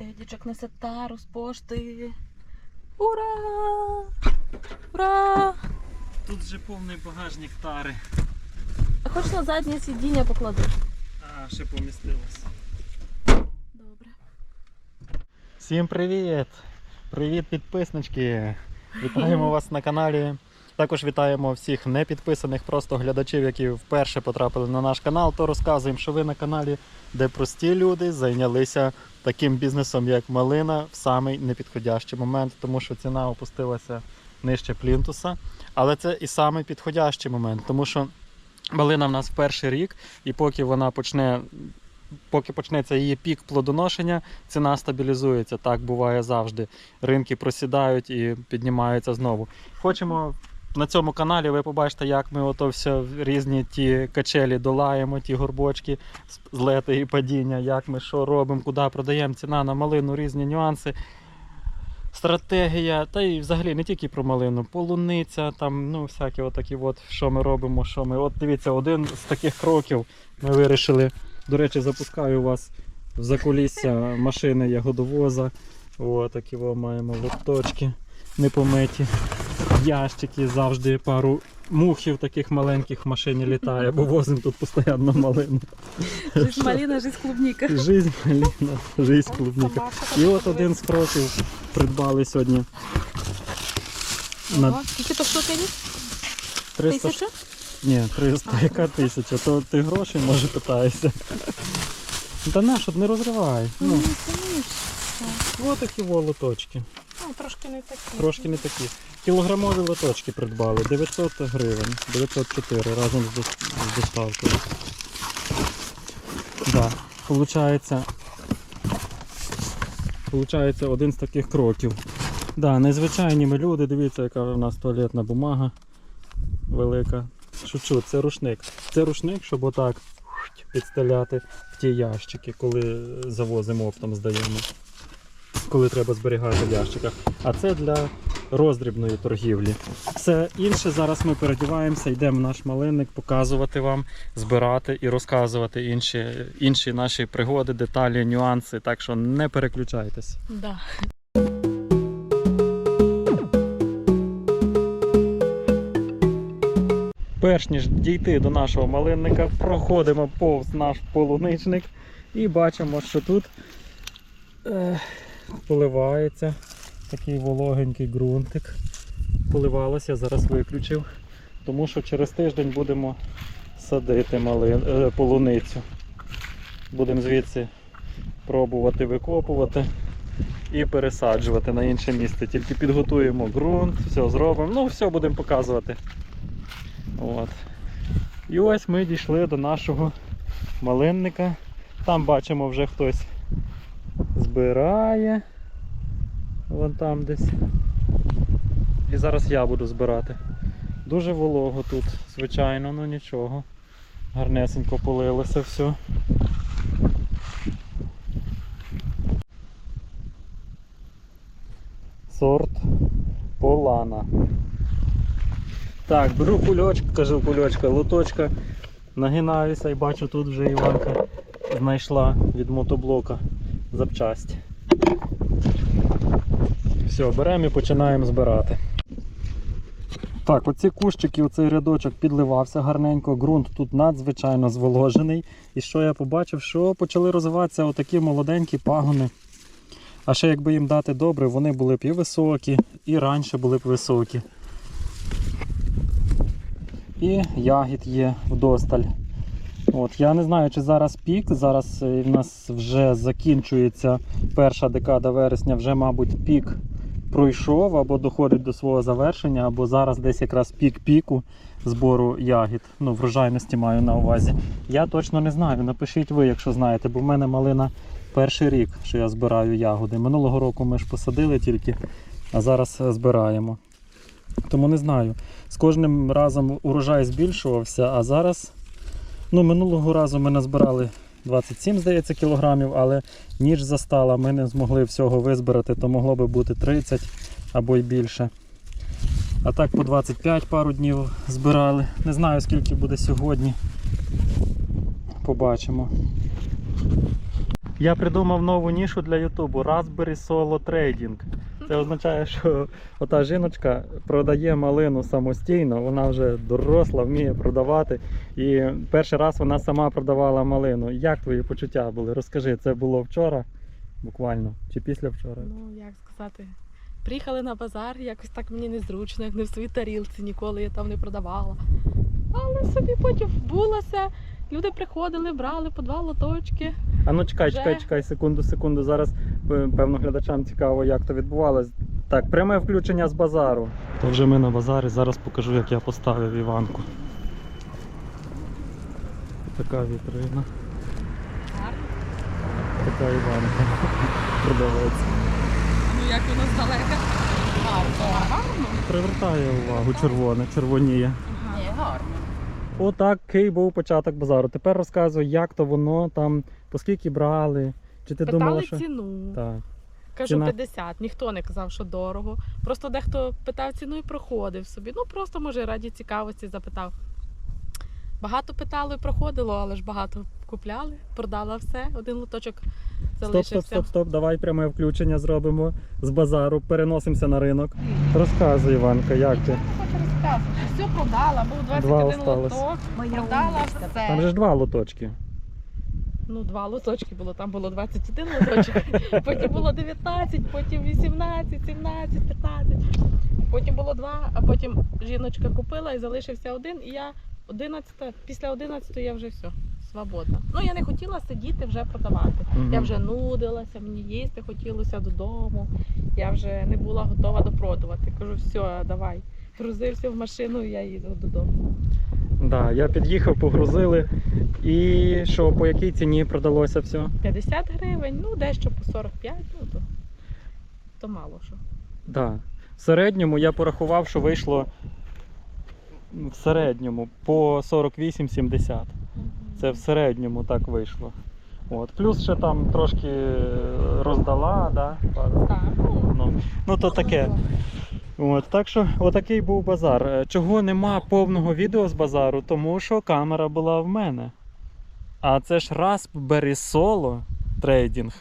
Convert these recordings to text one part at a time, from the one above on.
Едічок несе тару з пошти. Ура! Ура! Тут вже повний багажник тари, А хоч на заднє сидіння поклади. а ще помістилось. Добре. Всім привіт! Привіт, підписнички! Вітаємо вас на каналі. Також вітаємо всіх непідписаних просто глядачів, які вперше потрапили на наш канал. То розказуємо, що ви на каналі, де прості люди зайнялися таким бізнесом, як малина, в самий непідходящий момент, тому що ціна опустилася нижче плінтуса. Але це і самий підходящий момент, тому що малина в нас перший рік, і поки вона почне. Поки почнеться її пік плодоношення, ціна стабілізується. Так буває завжди. Ринки просідають і піднімаються знову. Хочемо на цьому каналі ви побачите, як ми ото все різні ті качелі долаємо, ті горбочки, злети і падіння, як ми що робимо, куди продаємо ціна на малину, різні нюанси. Стратегія, та й взагалі не тільки про малину, полуниця, там, ну, всякі отакі, от, що ми робимо, що ми. От дивіться, один з таких кроків ми вирішили. До речі, запускаю вас в закулісся машини ягодовоза. О, такі во маємо лопточки непомиті. Ящики завжди пару мухів таких маленьких в машині літає, бо возимо тут постійно малину. Жизнь малина, жизнь клубніка. Жизнь малина, жизнь клубніка. І от один з кроків придбали сьогодні на. Скільки то штуки? 300 Тисяча? Ні, 300, яка тисяча? То ти грошей може питаєшся. Та на, щоб не розривай. Ну, Ну, от такі во лоточки. Ну, трошки не такі. Трошки не такі. Кілограмові лоточки придбали. 900 гривень. 904 разом з, доставкою. Да. Получається, получається один з таких кроків. Да, незвичайні ми люди, дивіться, яка в нас туалетна бумага велика. Шучу, це рушник. Це рушник, щоб отак підставляти в ті ящики, коли завозимо оптом здаємо. Коли треба зберігати в ящиках. А це для роздрібної торгівлі. Все інше зараз ми передіваємося, йдемо в наш малинник показувати вам, збирати і розказувати інші, інші наші пригоди, деталі, нюанси. Так що не переключайтесь. Да. Перш ніж дійти до нашого малинника, проходимо повз наш полуничник і бачимо, що тут е, поливається такий вологенький ґрунтик. Поливалося, зараз виключив, тому що через тиждень будемо садити малин, е, полуницю. Будемо звідси пробувати викопувати і пересаджувати на інше місце. Тільки підготуємо ґрунт, все зробимо. Ну, все будемо показувати. От. І ось ми дійшли до нашого малинника. Там бачимо вже хтось збирає. Вон там десь. І зараз я буду збирати. Дуже волого тут, звичайно, ну нічого. Гарнесенько полилося все. Сорт Полана. Так, беру кульочок, кажу кульочка, лоточка, нагинаюся і бачу, тут вже Іванка знайшла від мотоблока запчасть. Все, беремо і починаємо збирати. Так, оці кущики, оцей рядочок підливався гарненько, ґрунт тут надзвичайно зволожений. І що я побачив, що почали розвиватися отакі молоденькі пагони. А ще якби їм дати добре, вони були б і високі, і раніше були б високі. І ягід є вдосталь. От, я не знаю, чи зараз пік. Зараз е, в нас вже закінчується перша декада вересня, вже, мабуть, пік пройшов або доходить до свого завершення, або зараз десь якраз пік піку збору ягід. Ну, врожайності маю на увазі. Я точно не знаю. Напишіть ви, якщо знаєте, бо в мене малина перший рік, що я збираю ягоди. Минулого року ми ж посадили тільки, а зараз е, збираємо. Тому не знаю. З кожним разом урожай збільшувався, а зараз, ну, минулого разу ми назбирали 27, здається, кілограмів, але ніч застала, ми не змогли всього визбирати, то могло би бути 30 або й більше. А так по 25 пару днів збирали. Не знаю скільки буде сьогодні. Побачимо. Я придумав нову нішу для Ютубу Raspberry Solo Trading. Це означає, що ота жіночка продає малину самостійно, вона вже доросла, вміє продавати. І перший раз вона сама продавала малину. Як твої почуття були? Розкажи, це було вчора, буквально, чи після вчора? Ну, як сказати, приїхали на базар, якось так мені незручно, як не в своїй тарілці, ніколи я там не продавала. Але собі потім вбулася, люди приходили, брали по два лоточки. А ну чекай, Вже? чекай, чекай, секунду, секунду. Зараз певно глядачам цікаво, як то відбувалось. Так, пряме включення з базару. То вже ми на базарі, зараз покажу, як я поставив Іванку. Така вітрина, Гарно. така Іванка. Продавець. Ну як воно здалека? Гарно. Привертає увагу, червоне, червоніє. Отакий був початок базару. Тепер розказуй, як то воно там, по скільки брали, чи ти Питали думала, що. ціну. Так. Кажу Ціна? 50. Ніхто не казав, що дорого. Просто дехто питав ціну і проходив собі. Ну просто може раді цікавості запитав. Багато питало і проходило, але ж багато купляли, продала все. Один лоточок Стоп, залишився. стоп, стоп, стоп. Давай пряме включення зробимо з базару, переносимося на ринок. Розказуй, Іванка, як ти? Хочу. Все продала, був Два 21 осталось. лоток, продала все. Там же ж два лоточки. Ну, два лоточки було, там було 21 лоточок, потім було 19, потім 18, 17, 15. Потім було два, а потім жіночка купила і залишився один, і я 11, після 11 я вже все, свободна. Ну, я не хотіла сидіти вже продавати. Мгм. Я вже нудилася, мені їсти хотілося додому. Я вже не була готова допродувати. Кажу, все, давай. Грузився в машину і я їду додому. Да, я під'їхав, погрузили. І що, по якій ціні продалося все? 50 гривень, ну дещо по 45, ну то, то мало що. Да. В середньому я порахував, що вийшло в середньому по 48-70. Це в середньому так вийшло. От. Плюс ще там трошки роздала, да? Так, ну, Ну, ну то таке. От, так що отакий був базар. Е, Чого нема повного відео з базару? Тому що камера була в мене. А це ж Raspberry Solo трейдинг.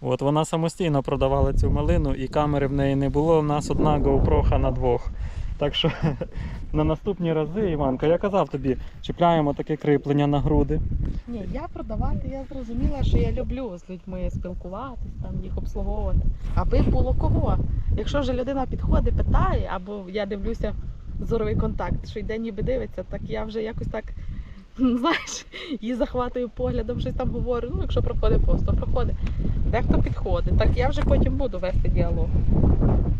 От вона самостійно продавала цю малину і камери в неї не було. У нас одна GoPro на двох. Так що на наступні рази, Іванка, я казав тобі, чіпляємо таке кріплення на груди. Ні, я продавати, я зрозуміла, що я люблю з людьми спілкуватись, там їх обслуговувати. Аби було кого. Якщо вже людина підходить, питає, або я дивлюся зоровий контакт, що йде ніби дивиться, так я вже якось так. Знаєш, її захватую поглядом, щось там говорю. Ну, якщо проходить просто проходить. Дехто підходить, так я вже потім буду вести діалог.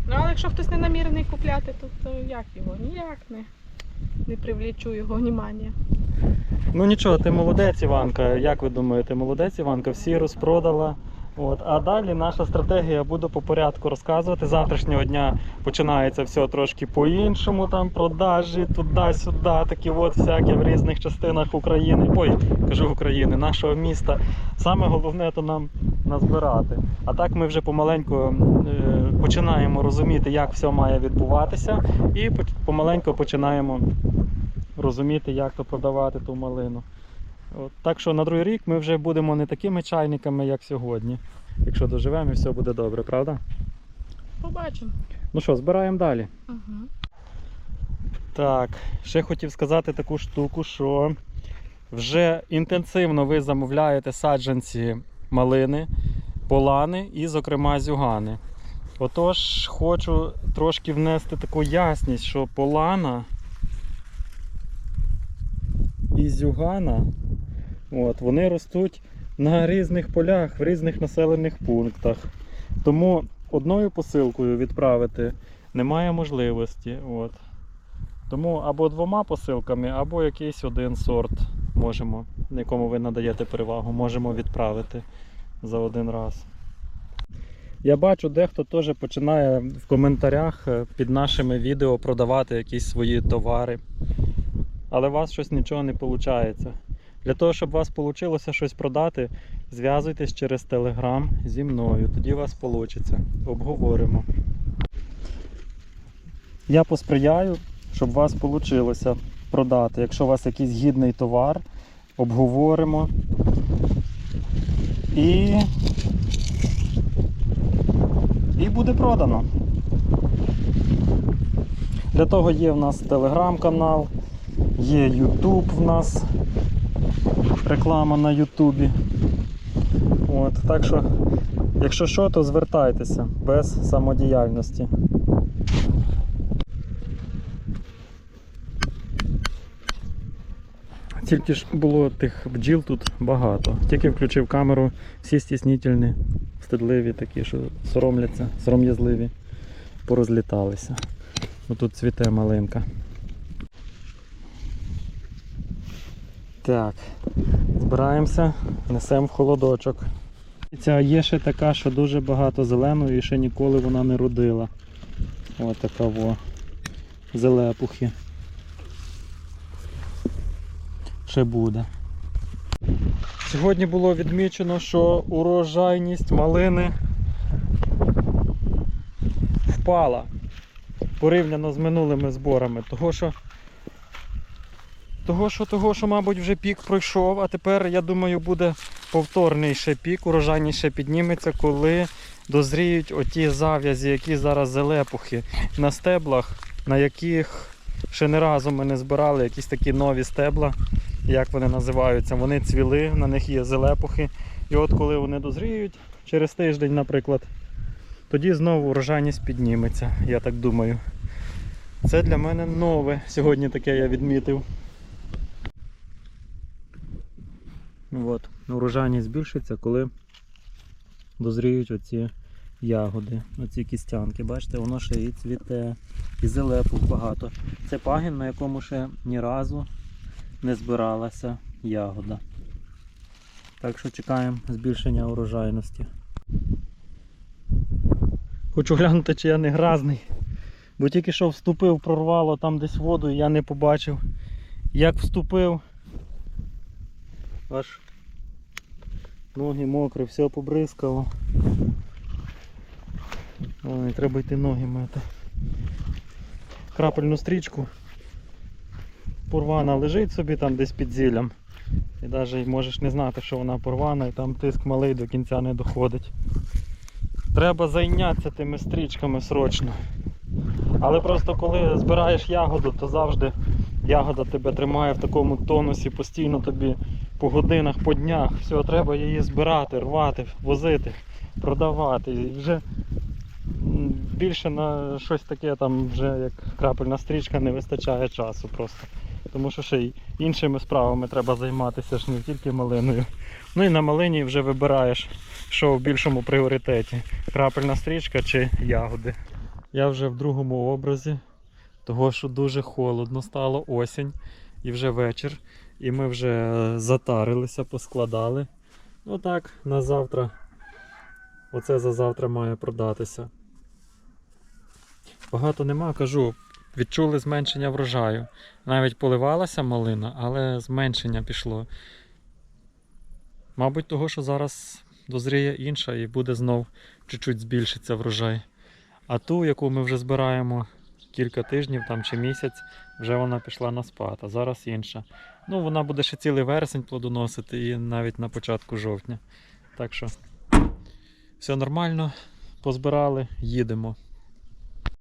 Ну, але якщо хтось не намірений купляти, то, то як його? Ніяк не, не привлічу його внімання. Ну нічого, ти молодець, Іванка. Як ви думаєте, молодець, Іванка? Всі розпродала. От. А далі наша стратегія буду по порядку розказувати. Завтрашнього дня починається все трошки по-іншому, там продажі туди-сюди, такі от всякі в різних частинах України. Ой, кажу України, нашого міста. Саме головне то нам назбирати. А так ми вже помаленьку е, починаємо розуміти, як все має відбуватися, і помаленьку починаємо розуміти, як то продавати ту малину. От, так що на другий рік ми вже будемо не такими чайниками, як сьогодні. Якщо доживемо і все буде добре, правда? Побачимо. Ну що, збираємо далі. Угу. Так, ще хотів сказати таку штуку, що вже інтенсивно ви замовляєте саджанці малини, полани і, зокрема, зюгани. Отож, хочу трошки внести таку ясність, що полана і зюгана, от, вони ростуть на різних полях, в різних населених пунктах. Тому одною посилкою відправити немає можливості. От. Тому або двома посилками, або якийсь один сорт можемо, якому ви надаєте перевагу, можемо відправити за один раз. Я бачу, дехто теж починає в коментарях е, під нашими відео продавати якісь свої товари. Але у вас щось нічого не виходить. Для того, щоб у вас вийшло щось продати, зв'язуйтесь через Telegram зі мною. Тоді у вас вийде. Обговоримо. Я посприяю, щоб у вас вийшло продати. Якщо у вас якийсь гідний товар, обговоримо. І. І буде продано. Для того є в нас телеграм-канал, є YouTube в нас, реклама на Ютубі. От, так що, якщо що, то звертайтеся без самодіяльності. Тільки ж було тих бджіл тут багато. Тільки включив камеру, всі стіснительні, стидливі такі, що соромляться, сором'язливі, порозліталися. Тут цвіте малинка. Так, збираємося, несемо в холодочок. Ця є ще така, що дуже багато зеленої і ще ніколи вона не родила. Ось така во. Зелепухи. Ще буде. Сьогодні було відмічено, що урожайність малини впала порівняно з минулими зборами. Того, що, того, що, того, що, мабуть, вже пік пройшов, а тепер, я думаю, буде повторний ще пік, урожайність ще підніметься, коли дозріють оті зав'язі, які зараз зелепухи на стеблах, на яких ще не разу ми не збирали якісь такі нові стебла, як вони називаються. Вони цвіли, на них є зелепухи. І от коли вони дозріють, через тиждень, наприклад, тоді знову урожайність підніметься, я так думаю. Це для мене нове. Сьогодні таке я відмітив. От. Урожайність збільшиться, коли дозріють оці ягоди, оці кістянки. Бачите, воно ще і цвіте, і зелепух багато. Це пагін, на якому ще ні разу не збиралася ягода. Так що чекаємо збільшення урожайності. Хочу глянути, чи я не гразний. Бо тільки що вступив, прорвало там десь воду, і я не побачив. Як вступив, аж ноги мокрі, все побризкало. Ой, треба йти ноги мити. Крапельну стрічку. Порвана лежить собі там десь під зіллям. І навіть можеш не знати, що вона порвана, і там тиск малий до кінця не доходить. Треба зайнятися тими стрічками срочно. Але просто коли збираєш ягоду, то завжди ягода тебе тримає в такому тонусі, постійно тобі по годинах, по днях. Все, треба її збирати, рвати, возити, продавати. І вже більше на щось таке там вже як крапельна стрічка не вистачає часу просто. Тому що ще й іншими справами треба займатися ж не тільки малиною. Ну і на малині вже вибираєш, що в більшому пріоритеті. Крапельна стрічка чи ягоди. Я вже в другому образі, того що дуже холодно стало осінь і вже вечір. І ми вже е, затарилися, поскладали. Ну так, на завтра. Оце за завтра має продатися. Багато нема, кажу, відчули зменшення врожаю. Навіть поливалася малина, але зменшення пішло. Мабуть, того, що зараз дозріє інша і буде знов чуть-чуть збільшиться врожай. А ту, яку ми вже збираємо кілька тижнів там, чи місяць, вже вона пішла на спад, а зараз інша. Ну, вона буде ще цілий вересень плодоносити і навіть на початку жовтня. Так що все нормально, позбирали, їдемо.